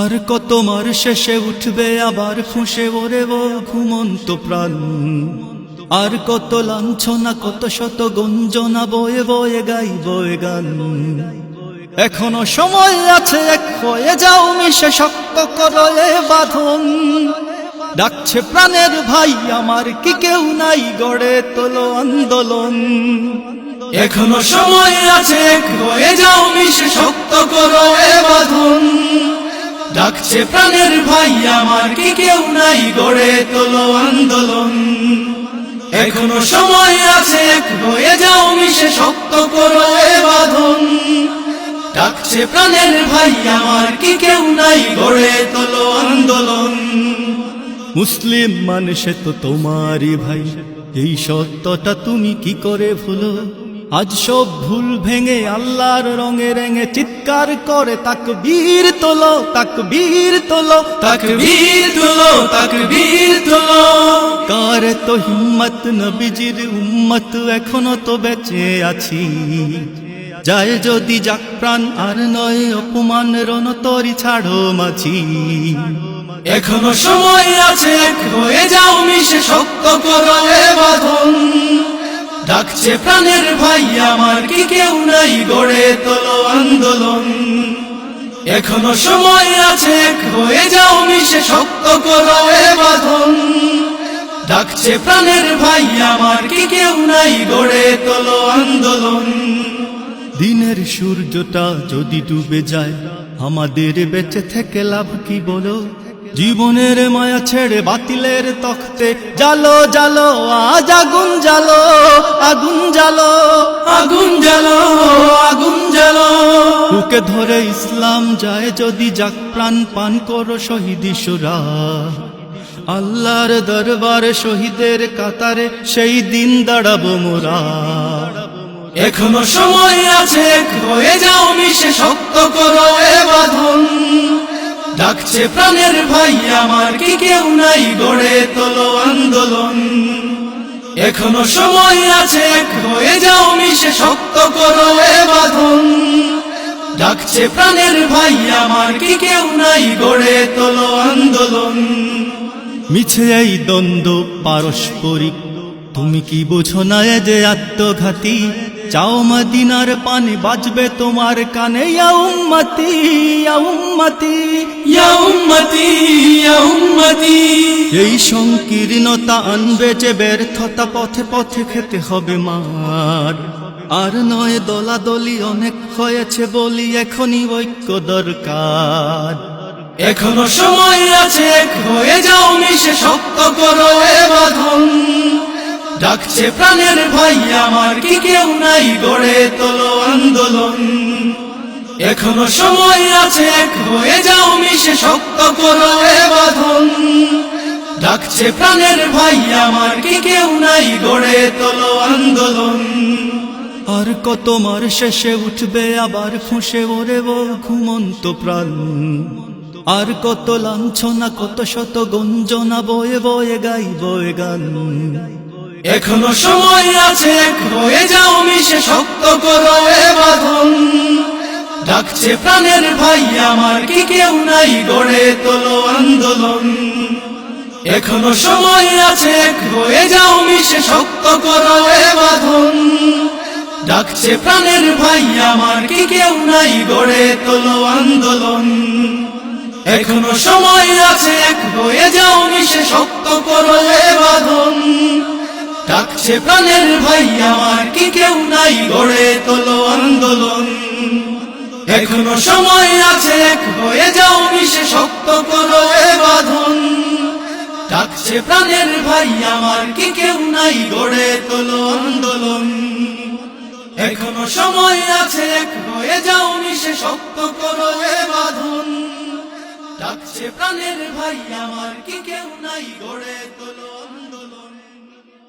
আর কত মার শেষে উঠবে আবার ফুঁসে ওরে ও ঘুমন্ত প্রাণ। আর কত লাঞ্ছনা, কত শত গঞ্জনা, বয়ে বয়ে গাই বয়ে গান। এখনও সময় আছে, এক হয়ে যাও মিশে শক্ত করো এ বাঁধন। ডাকছে প্রাণের ভাই, আমার কি কেউ নাই গড়ে তোলো আন্দোলন। এখনও সময় আছে, এক হয়ে যাও মিশে শক্ত করো এ বাঁধন ডাকছে প্রাণের ভাই আমার, কি কেউ নাই গড়ে তোলো আন্দোলন। এখনও সময় আছে, এক হয়ে যাও মিশে শক্ত করো বাঁধন। ডাকছে প্রাণের ভাই আমার, কি কেউ নাই গড়ে তোলো আন্দোলন। মুসলিম মানুষে তো তোমারই ভাই, এই সত্যটা তুমি কি করে ভুলো? আজ সব ভুল ভেঙে আল্লাহর রঙে রেঙে চিৎকার করে তাক বীর তোলো তাক বীর তোলো তাক বীর তোলো তাক বীর তোলো। কার তো হিম্মত? নবীজির উম্মত এখনও তো বেঁচে আছি। যায় যদি যাক প্রাণ আর নয় অপমান, রণতরি ছাড়ো মাছি এখনও সময় আছে, এক হয়ে যাও মিশে শক্ত করো বাঁধন। ডাকছে প্রাণের ভাই, আমার কি কেউ নাই গড়ে তোলো আন্দোলন। এখনও সময় আছে হয়ে যাও মিশে শক্ত করো বাঁধন। ডাকছে প্রাণের ভাই, আমার কি কেউ নাই গড়ে তোলো আন্দোলন। দিনের সূর্যটা যদি ডুবে যায়, আমাদের বেঁচে থেকে লাভ কি বলো? জীবনের মায়া ছেড়ে বাতিলের তখতে, জালো জালো, আজ আগুন জালো আগুন জালো আগুন জালো আগুন জালো বুকে ধরে ইসলাম যায় যদি যাক প্রাণ পান করো শহীদ সুরা আল্লাহর দরবারে শহীদের কাতারে সেই দিন দাঁড়াবো মোরা। এখনও সময় আছে হয়ে যাও মিশে শক্ত করো এ বাঁধন। ডাকছে প্রাণের ভাই আমার কি কেউ নাই গড়ে আন্দোলন এখনও সময় আছে হয়ে যাও মিশে শক্ত করো এ বাঁধন। ডাকছে প্রাণের ভাই, আমার কি কেউ নাই গড়ে তোলো আন্দোলন। মিছে এই দ্বন্দ্ব পারস্পরিক, তুমি কি বোঝো না যে আত্মঘাতী? চাও মদিনার পানে বাজবে তোমার কানে উম্মতি উম্মতি। উম্মতি উম্মতি। এই সংকীর্ণতা আনবে যে ব্যর্থতা পথে পথে খেতে হবে মার। আর নয় দলাদলি অনেক হয়েছে বলি এখনই ঐক্য দরকার। এখনও সময় আছে এক হয়ে যাও মিশে শক্ত করো এ বাঁধন ডাকছে প্রাণের ভাই আমার কি কেউ নাই গড়ে তোলো আন্দোলন। এখনও সময় আছে, এক হয়ে যাও মিশে শক্ত করো বাঁধন। ডাকছে প্রাণের ভাই আমার কি কেউ নাই গড়ে তোলো আন্দোলন। আর কত মার শেষে উঠবে আবার ফুঁসে ওরে ও ঘুমন্ত প্রাণ। আর কত লাঞ্ছনা, কত শত গঞ্জনা, বয়ে বয়ে গাই বয়ে গান। এখনও সময় আছে, এক হয়ে যাও মিশে শক্ত করো এ বাঁধন। ডাকছে প্রাণের ভাই, আমার কি কেউ নাই গড়ে তোলো আন্দোলন। এখনও সময় আছে, এক হয়ে যাও মিশে শক্ত করো এ বাঁধন। ডাকছে প্রাণের ভাই, আমার কি কেউ নাই গড়ে তোলো আন্দোলন। এখনও সময় আছে, এক হয়ে যাও মিশে শক্ত করো এ বাঁধন। ডাকছে প্রাণের ভাই আমার কি কেউ নাই গড়ে তোলো আন্দোলন। এখনও সময় আছে, এক হয়ে যাও মিশে শক্ত করো এ বাঁধন। ডাকছে প্রাণের ভাই আমার কি কেউ নাই গড়ে তোলো আন্দোলন। এখনও সময় আছে, এক হয়ে যাও মিশে শক্ত করো এ বাঁধন। ডাকছে প্রাণের ভাই আমার কি কেউ নাই গড়ে তোলো